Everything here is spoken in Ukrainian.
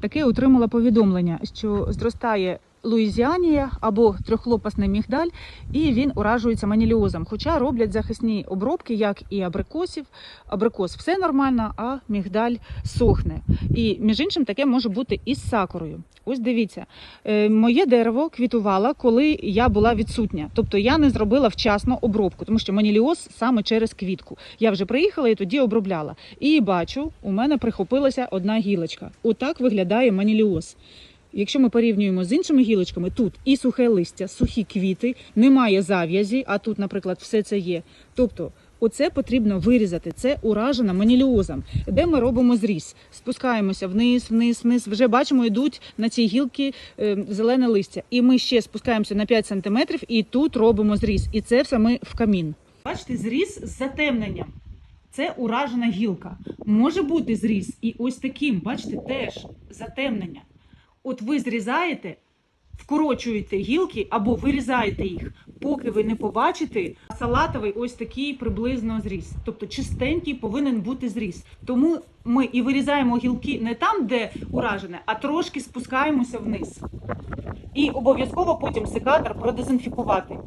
Таке отримала повідомлення, що зростає луїзіанія або трьохлопасний мігдаль, і він уражується маніліозом. Хоча роблять захисні обробки, як і абрикосів. Абрикос все нормально, а мігдаль сохне. І між іншим таке може бути і з сакурою. Ось дивіться, е, моє дерево квітувало, коли я була відсутня. Тобто я не зробила вчасно обробку, тому що маніліоз саме через квітку. Я вже приїхала і тоді обробляла. І бачу, у мене прихопилася одна гілочка. Отак виглядає маніліоз. Якщо ми порівнюємо з іншими гілочками, тут і сухе листя, сухі квіти, немає зав'язі, а тут, наприклад, все це є. Тобто, оце потрібно вирізати. Це уражена маніліозом, де ми робимо зріз. Спускаємося вниз, вниз, вниз. Вже бачимо, йдуть на цій гілки е, зелене листя. І ми ще спускаємося на 5 сантиметрів, і тут робимо зріз. І це все ми в камін. Бачите, зріз з затемненням. Це уражена гілка. Може бути зріз і ось таким, бачите, теж затемнення. От ви зрізаєте, вкорочуєте гілки або вирізаєте їх, поки ви не побачите салатовий ось такий приблизно зріз. Тобто чистенький повинен бути зріз. Тому ми і вирізаємо гілки не там, де уражене, а трошки спускаємося вниз. І обов'язково потім секатор продезінфікувати.